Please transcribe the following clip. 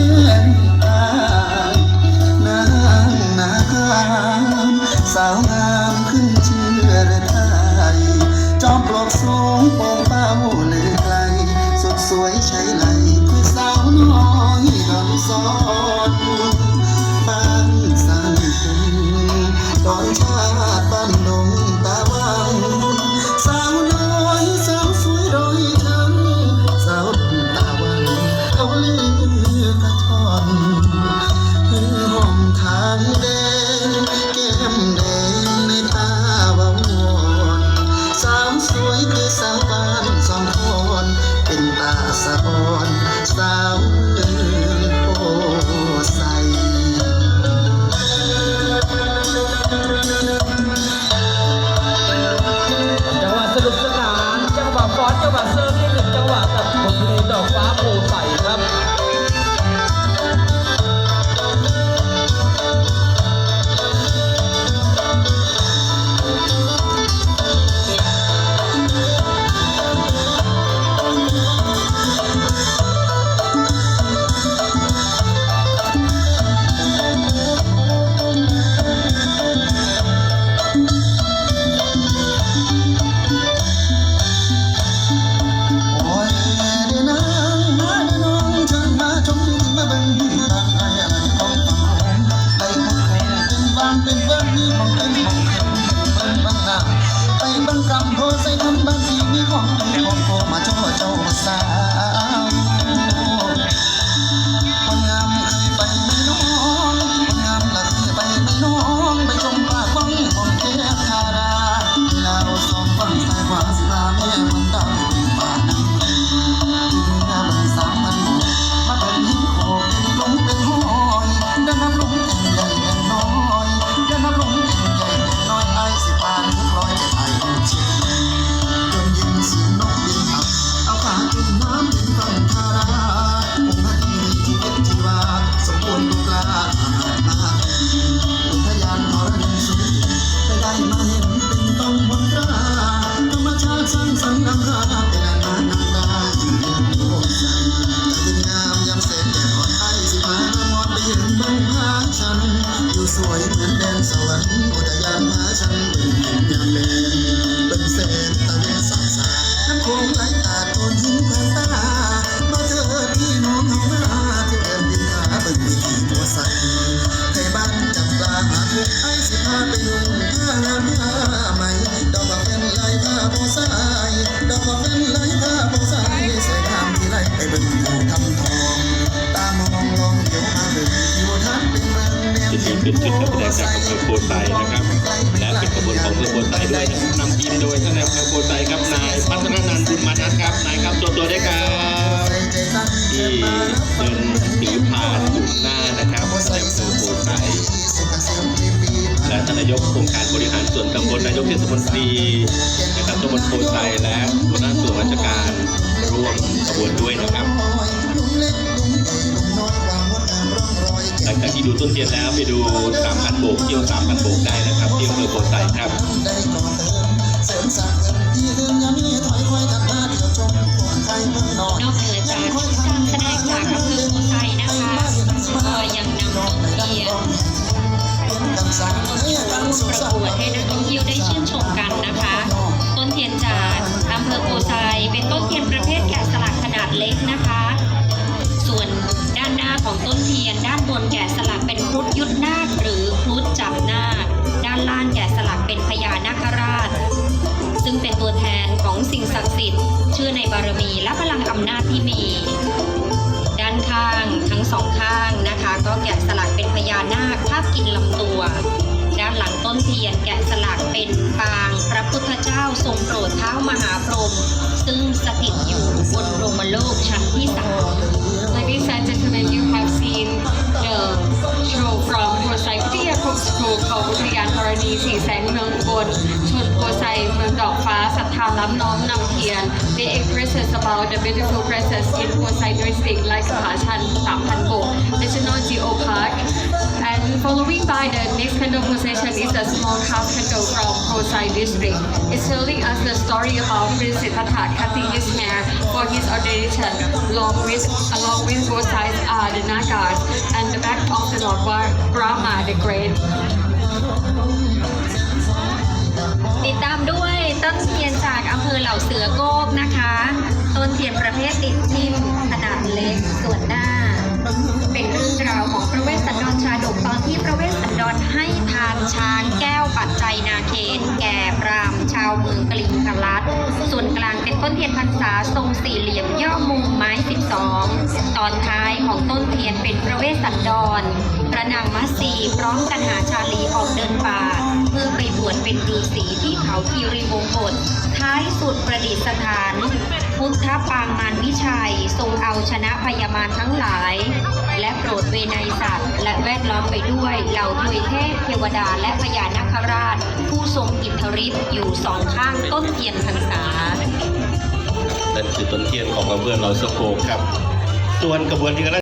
น สะอ่อนสาว สิพาไปนุ่งผ้างามผ้าใหม่ดอกบักเป็นลายผ้าโบสายดอกบักเป็นลายผ้าโบสายสวยงามที่ไรไปเบิ่งผู้ทำทองตามองลองเดี๋ยวมาเบิ่งอยู่ทันเป็นเมืองแดนจุดนี้เป็นจุดการแสดงจากอำเภอโพไซนะครับและเป็นขบวนของอำเภอโพไซด้วยนะครับนำทีมโดยท่านนายอำเภอโพไซครับนายพัฒนานันท์บุญมานัทครับนายครับตัวตัวด้ครับที่เดินายกองค์การบริหารส่วนตำบลนายกเทศมนตรีนะครับตำบลโพไซและหัวหน้าส่วนราชการร่วมขบวนด้วยนะครับหลังจากที่ดูต้นเทียนแล้วไปดูสามพันโบกเที่ยวสามพันโบกได้นะครับที่อำเภอโพไซครับ ดให้นักท่องเที่ยวได้ชื่นชมกันนะคะ ต้นเทียนจากอำเภอโพไซเป็นต้นเทียนประเภทแกะสลักขนาดเล็กนะคะ ส่วนด้านหน้าของต้นเทียน ด้านบนแกะสลักเป็นครุฑยุทธนาคหรือครุฑจับนาคด้านล่างแกะสลักเป็นพญานาคราช ซึ่งเป็นตัวแทนของสิ่งศักดิ์สิทธิ์เชื่อในบารมีและพลังอำนาจที่มีด้านข้างทั้งสองข้างนะคะ ก็แกะสลักเป็นพญานาคคาบกินลำตัว ต้นเทียนแกะสลักเป็นปางพระพุทธเจ้าทรงโปรดเท้ามหาพรหมซึ่งสถิตอยู่บนโรมโลกชั้นที่สาม Ladies and gentlemen, you have seen the show from หัวไซวิทยาคมสกูลของอุทยานธรณีสีแสงเมืองอุบลชนหัวไซเมืองดอกฟ้าศรัทธาล้ำน้อมนำเทียน They expresses about the beautiful presence in หัวไซ district like ผาชัน3,000โบก National Geo Park and following by the next candle procession is a small half candle from Prosai district. It's telling us the story about Prince Siddhartha cutting his hair for his ordination. Along with along with both sides are the Nagas and the back of the Lord Brahma the Great. ติดตามด้วยต้นเทียนจากอำเภอเหล่าเสือโกกนะคะ ต้นเทียนประเภทติดทิมขนาดเล็กส่วนหน้า ที่พระเวสสันดรให้ทานช้างแก้วปัจจัยนาเคนแก่พรามชาวเมืองกลิงกลัดส่วนกลางเป็นต้นเทียนพรรษาทรงสี่เหลี่ยมย่อมุมไม้ 12 ตอนท้ายของต้นเทียนเป็นพระเวสสันดรพระนางมัสสีพร้อมกันหาชาลีออกเดินป่า เพื่อไปบวชเป็นฤาษีที่เขาคีรีวงกฏท้ายสุดประดิษฐาน พุทธปางมารวิชัยทรงเอาชนะพยามารทั้งหลาย และโปรดเวไนยสัตว์ และแวดล้อมไปด้วยเหล่าทวยเทพเทวดาและพญานาคราช ผู้ทรงอิทธิฤทธิ์อยู่สองข้างต้นเทียนพรรษา นั่นคือต้นเทียนของกระเบื้องเราสโกครับ ส่วนกระบวนการ